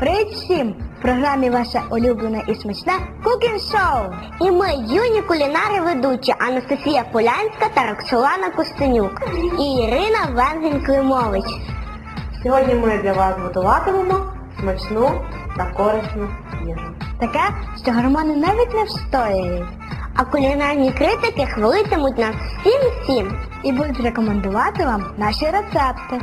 Привіт всім! В програмі ваше улюблене і смачне Cooking Show. І ми, юні кулінари ведучі Анастасія Полянська та Роксолана Костенюк і Ірина Венгень-Климович. Сьогодні ми для вас готуватимемо смачну та корисну їжу. Таке, що гормони навіть не встоюють А кулінарні критики хвалитимуть нас всім-всім. і будуть рекомендувати вам наші рецепти.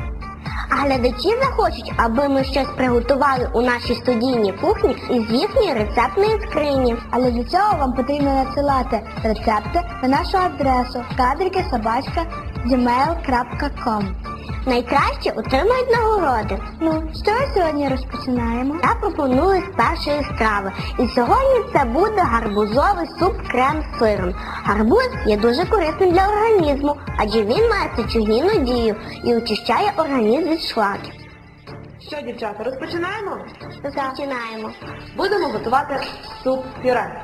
А глядачі захочуть, аби ми щось приготували у нашій студійній кухні із їхньої рецептної скрині. Але для цього вам потрібно надсилати рецепти на нашу адресу кадрики kadrики.sobachka.gmail.com Найкраще отримають нагороди. Ну, що сьогодні розпочинаємо? Я пропоную з першої страви. І сьогодні це буде гарбузовий суп крем з сиром. Гарбуз є дуже корисним для організму, адже він має сечогінну дію і очищає організм від шлаків. Що, дівчата, розпочинаємо? Розпочинаємо. Будемо готувати суп пюре.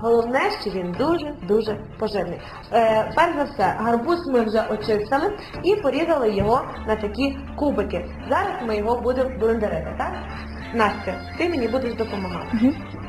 Головне, що він дуже-дуже поживний. Е, перш за все, гарбуз ми вже очистили і порізали його на такі кубики. Зараз ми його будемо блендерити, так? Настя, ти мені будеш допомагати. funk,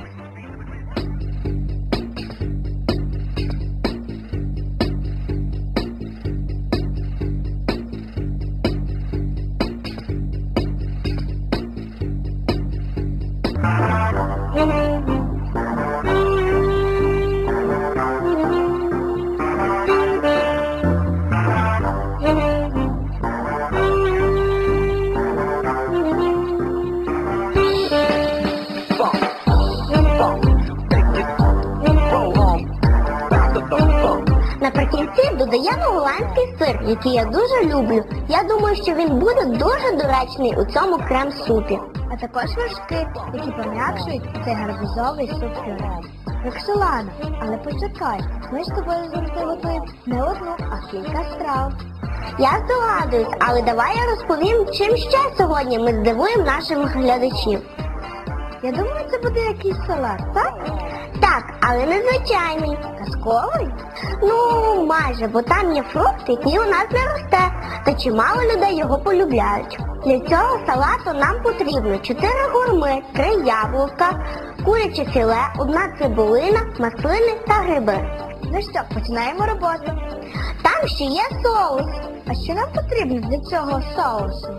додаємо голландський сир, який я дуже люблю. Я думаю, що він буде дуже доречний у цьому крем-супі. А також вершки, які пом'якшують цей гарбузовий суп пюре. Роксолана, але почекай, ми ж тобою завжди готуємо не одну, а кілька страв. Я здогадуюсь, але давай я розповім, чим ще сьогодні ми здивуємо наших глядачів. Я думаю, це буде якийсь салат, так? Так, але не звичайний. Казковий? Ну, майже, бо там є фрукт, який у нас не росте, та чимало людей його полюбляють. Для цього салату нам потрібно 4 гурми, 3 яблука, куряче філе, одна цибулина, маслини та гриби. Ну що, починаємо роботу. Там ще є соус, А що нам потрібно для цього соусу?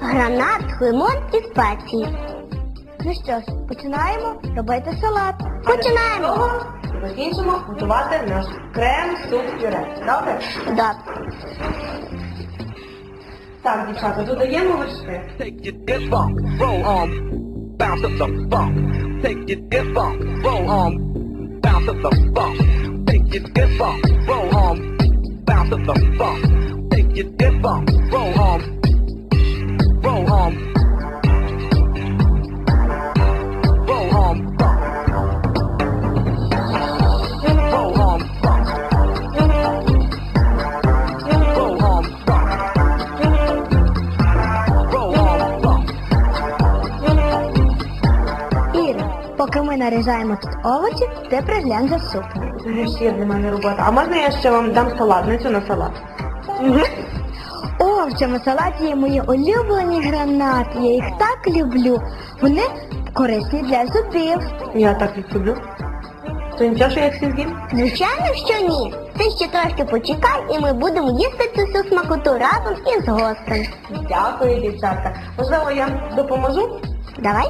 гранат, лимон і спеції. Ну що ж, починаємо робити салат. Починаємо. Закінчимо готувати наш крем суп пюре. Добре? Да. Так, дівчата, додаємо вершки. Take it, get funk, roll on, bounce to the funk. Take it, get funk, roll on, bounce to the funk. Take it, get funk, roll on, bounce to the funk. Take it, get funk, roll on, roll on, нарізаємо тут овочі, ти приглянь за суп. Це ще для мене робота. А можна я ще вам дам салатницю на салат? О, в цьому салаті є мої улюблені гранати. Я їх так люблю. Вони корисні для зубів. Я так їх люблю. То нічого, що я всі з'їм? Звичайно, що ні. Ти ще трошки почекай, і ми будемо їсти цю всю смакоту разом із гостем. Дякую, дівчатка. Можливо, я допоможу? Давай.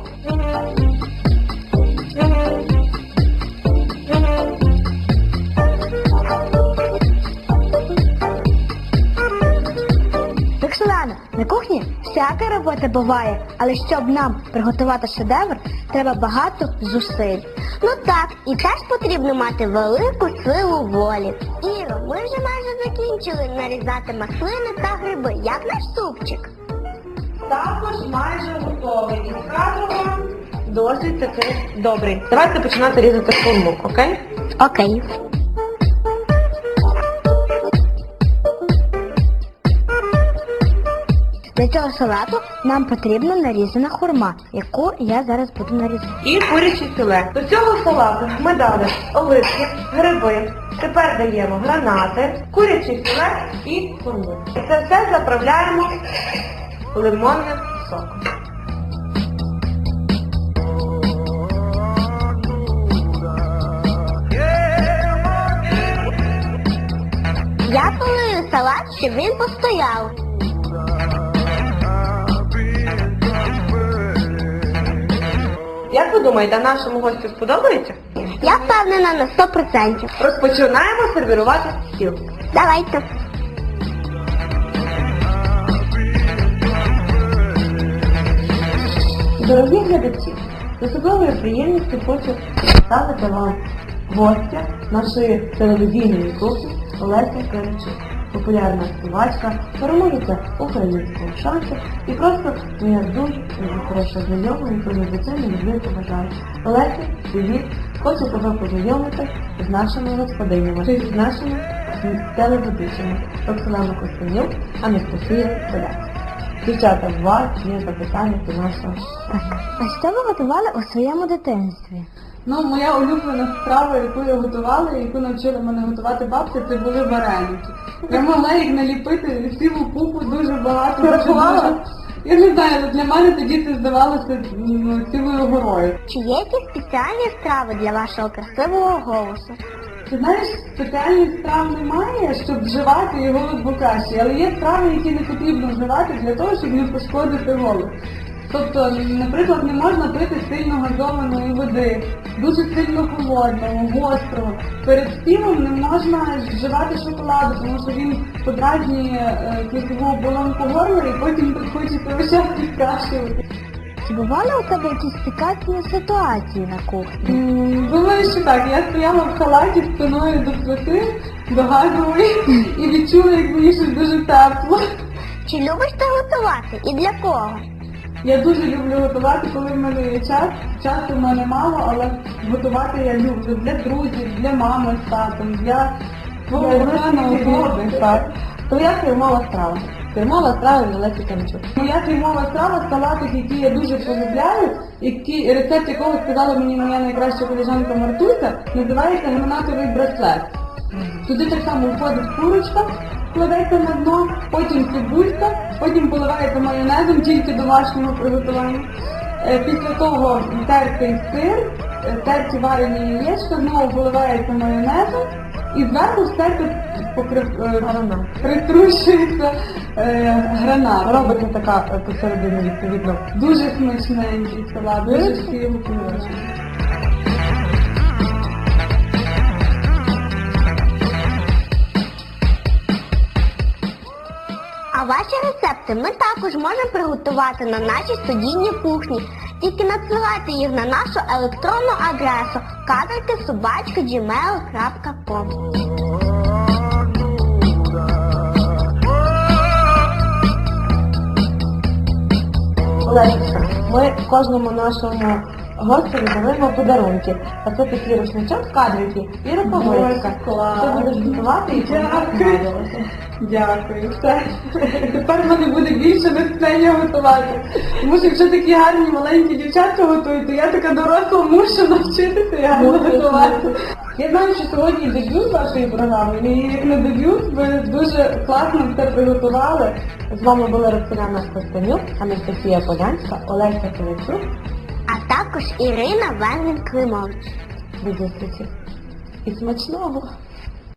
Роксолана, на кухні всяка робота буває, але щоб нам приготувати шедевр, треба багато зусиль. Ну так, і теж потрібно мати велику силу волі. Іро, ми вже майже закінчили нарізати маслини та гриби, як наш супчик. Також майже готовий. І скажу вам, досить таки добрий. Давайте починати різати форму, окей? Окей. Для цього салату нам потрібна нарізана хурма, яку я зараз буду нарізати. І куряче філе. До цього салату ми дали оливки, гриби. Тепер даємо гранати, куряче філе і хурму. І це все заправляємо лимонним соком. Час, щоб він постояв. Як ви думаєте, нашому гостю сподобається? Я впевнена на 100%. Розпочинаємо сервірувати стіл. Давайте. Дорогі глядачі, з особливою приємністю хочу представити вам гостя нашої телевізійної кухні Олеся Киричук. Популярна співачка, переможеця українського шансу і просто моя дуже дуже хороша знайома, яку я звичайно люблю і поважаю. Олеся, привіт! Хочу тебе познайомити з нашими господинями, з нашими телеведучими Оксана Костенюк, Анастасія Поляк. Дівчата, у вас є запитання до нашого А що ви готували у своєму дитинстві? Ну, моя улюблена страва, яку я готувала, яку навчила мене готувати бабця, це були вареники. Я могла їх наліпити цілу купу, дуже багато. дуже. Я не знаю, але для мене тоді це здавалося ну, цілою горою. Чи є якісь спеціальні страви для вашого красивого голосу? Ти знаєш, спеціальних страв немає, щоб вживати його в бокаші, але є страви, які не потрібно вживати для того, щоб не пошкодити голос. Тобто, наприклад, не можна пити сильно газованої води, дуже сильно холодного, гострого. Перед співом не можна вживати шоколаду, тому що він подразнює е, кислову оболонку горла і потім хочеться весь час підкращувати. Чи бували у тебе якісь пікантні ситуації на кухні? Думаю, що так. Я стояла в халаті спиною до плити, до газової і відчула, як мені щось дуже тепло. Чи любиш ти готувати і для кого? Я дуже люблю готувати, коли в мене є час. Часу в мене мало, але готувати я люблю для друзів, для мами з татом, для свого коханого хлопця. так. Твоя фірмова страва. Фірмова страва від Олесі Киричук. Моя фірмова страва салатик, який я дуже полюбляю, який рецепт якого сказала мені моя найкраща колежанка Мартуся, називається гранатовий браслет. Туди так само входить курочка, кладеться на дно, потім цибулька, потім поливається майонезом, тільки домашнього приготування. Е, Після того тертий сир, е, терті варені яєчка, знову поливається майонезом і зверху все покрив, е, притрушується гранат. Робиться така посередині відповідно. Дуже смачненький салат, дуже всі ваші рецепти ми також можемо приготувати на нашій студійній кухні. Тільки надсилайте їх на нашу електронну адресу кадрикисобачка.gmail.com Олесечка, ми кожному нашому гостю даруємо подарунки. А це такий рушничок, кадрики і рукавичка. Ой, клас. Ти будеш готувати і Дякую. Дякую, все. Тепер в мене буде більше натхнення готувати. Тому що якщо такі гарні маленькі дівчатка готують, то я така доросла мушу навчитися гарно готувати. Я знаю, що сьогодні дебют вашої програми, і як на дебют ви дуже класно все приготували. З вами була Роксолана Костенюк, Анастасія Полянська, Олеся Киричук. Також Ірина Венник Климович. Будь ласка. І смачного!